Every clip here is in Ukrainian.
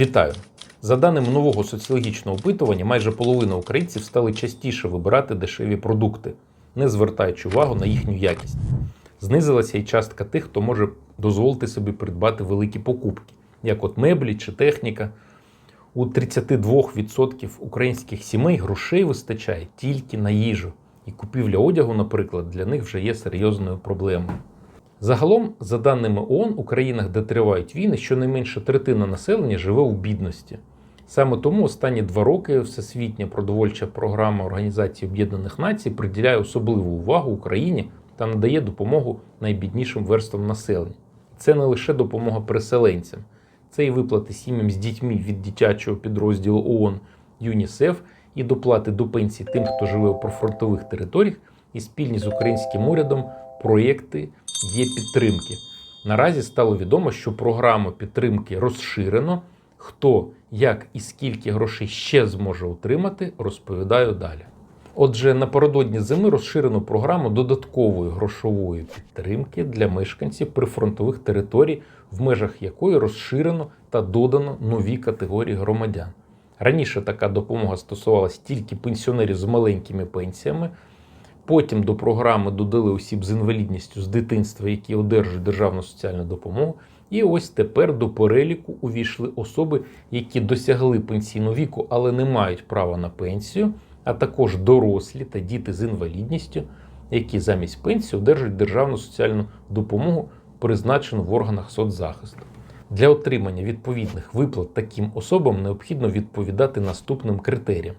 Вітаю! За даними нового соціологічного опитування, майже половина українців стали частіше вибирати дешеві продукти, не звертаючи увагу на їхню якість. Знизилася і частка тих, хто може дозволити собі придбати великі покупки, як от меблі чи техніка. У 32% українських сімей грошей вистачає тільки на їжу, і купівля одягу, наприклад, для них вже є серйозною проблемою. Загалом, за даними ООН, у країнах, де тривають війни, щонайменше третина населення живе у бідності. Саме тому останні два роки Всесвітня продовольча програма Організації Об'єднаних Націй приділяє особливу увагу Україні та надає допомогу найбіднішим верствам населення. Це не лише допомога переселенцям, це і виплати сім'ям з дітьми від дитячого підрозділу ООН ЮНІСЕФ і доплати до пенсій тим, хто живе у прифронтових територіях, і спільні з українським урядом проєкти є підтримки. Наразі стало відомо, що програму підтримки розширено. Хто, як і скільки грошей ще зможе отримати, розповідаю далі. Отже, напередодні зими розширено програму додаткової грошової підтримки для мешканців прифронтових територій, в межах якої розширено та додано нові категорії громадян. Раніше така допомога стосувалась тільки пенсіонерів з маленькими пенсіями. Потім до програми додали осіб з інвалідністю з дитинства, які одержують державну соціальну допомогу. І ось тепер до переліку увійшли особи, які досягли пенсійного віку, але не мають права на пенсію, а також дорослі та діти з інвалідністю, які замість пенсії одержують державну соціальну допомогу, призначену в органах соцзахисту. Для отримання відповідних виплат таким особам необхідно відповідати наступним критеріям: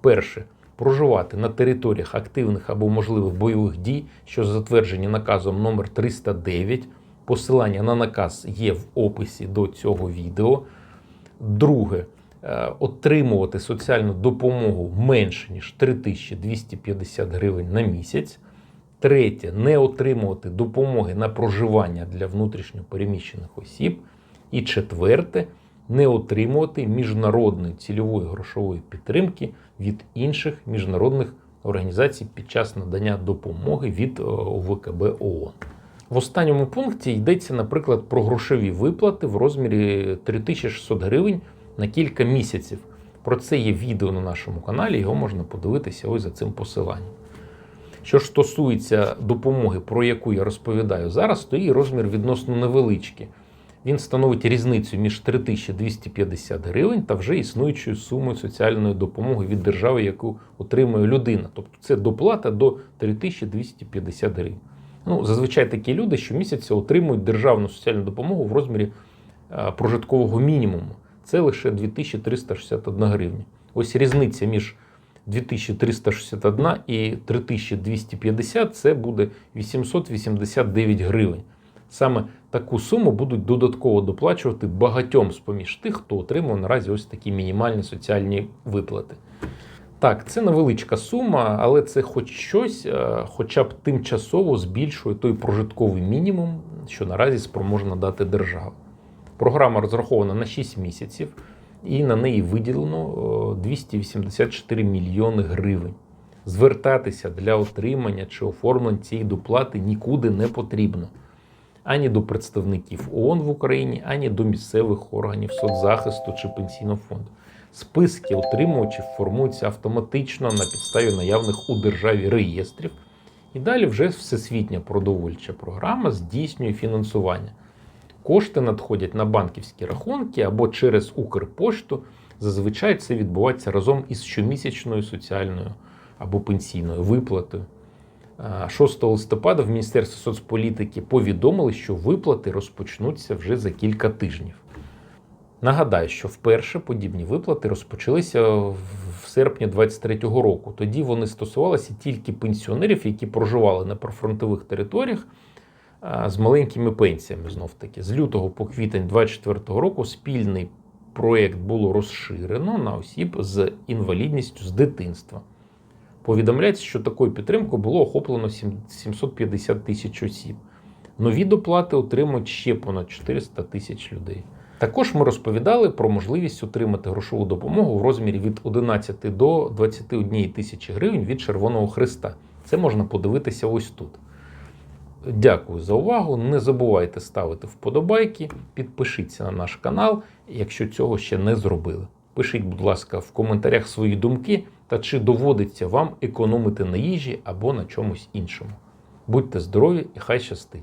перше проживати на територіях активних або можливих бойових дій, що затверджені наказом номер 309 Посилання на наказ є в описі до цього відео. Друге, е, отримувати соціальну допомогу менше, ніж 3250 гривень на місяць. Третє, не отримувати допомоги на проживання для внутрішньо переміщених осіб. І четверте, не отримувати міжнародної цільової грошової підтримки від інших міжнародних організацій під час надання допомоги від е, ОВКБ ООН. В останньому пункті йдеться, наприклад, про грошові виплати в розмірі 3600 гривень на кілька місяців. Про це є відео на нашому каналі, його можна подивитися ось за цим посиланням. Що ж стосується допомоги, про яку я розповідаю зараз, то її розмір відносно невеличкий. Він становить різницю між 3250 гривень та вже існуючою сумою соціальної допомоги від держави, яку отримує людина. Тобто це доплата до 3250 гривень. Ну, Зазвичай такі люди щомісяця отримують державну соціальну допомогу в розмірі прожиткового мінімуму. Це лише 2361 гривня. Ось різниця між 2361 і 3250 це буде 889 гривень. Саме таку суму будуть додатково доплачувати багатьом з поміж тих, хто отримав наразі ось такі мінімальні соціальні виплати. Так, це невеличка сума, але це хоч щось, е, хоча б тимчасово збільшує той прожитковий мінімум, що наразі спроможна дати держава. Програма розрахована на 6 місяців, і на неї виділено 284 мільйони гривень. Звертатися для отримання чи оформлення цієї доплати нікуди не потрібно. Ані до представників ООН в Україні, ані до місцевих органів соцзахисту чи пенсійного фонду. Списки отримувачів формуються автоматично на підставі наявних у державі реєстрів. І далі вже всесвітня продовольча програма здійснює фінансування. Кошти надходять на банківські рахунки або через Укрпошту. Зазвичай це відбувається разом із щомісячною соціальною або пенсійною виплатою. 6 листопада в Міністерстві соцполітики повідомили, що виплати розпочнуться вже за кілька тижнів. Нагадаю, що вперше подібні виплати розпочалися в серпні 2023 року. Тоді вони стосувалися тільки пенсіонерів, які проживали на прифронтових територіях з маленькими пенсіями. Знов таки, з лютого по квітень 2024 року спільний проєкт було розширено на осіб з інвалідністю з дитинства. Повідомляється, що такою підтримкою було охоплено 750 тисяч осіб. Нові доплати отримують ще понад 400 тисяч людей. Також ми розповідали про можливість отримати грошову допомогу в розмірі від 11 до 21 тисячі гривень від Червоного Христа. Це можна подивитися ось тут. Дякую за увагу. Не забувайте ставити вподобайки, підпишіться на наш канал, якщо цього ще не зробили. Пишіть, будь ласка, в коментарях свої думки та чи доводиться вам економити на їжі або на чомусь іншому. Будьте здорові і хай щастить!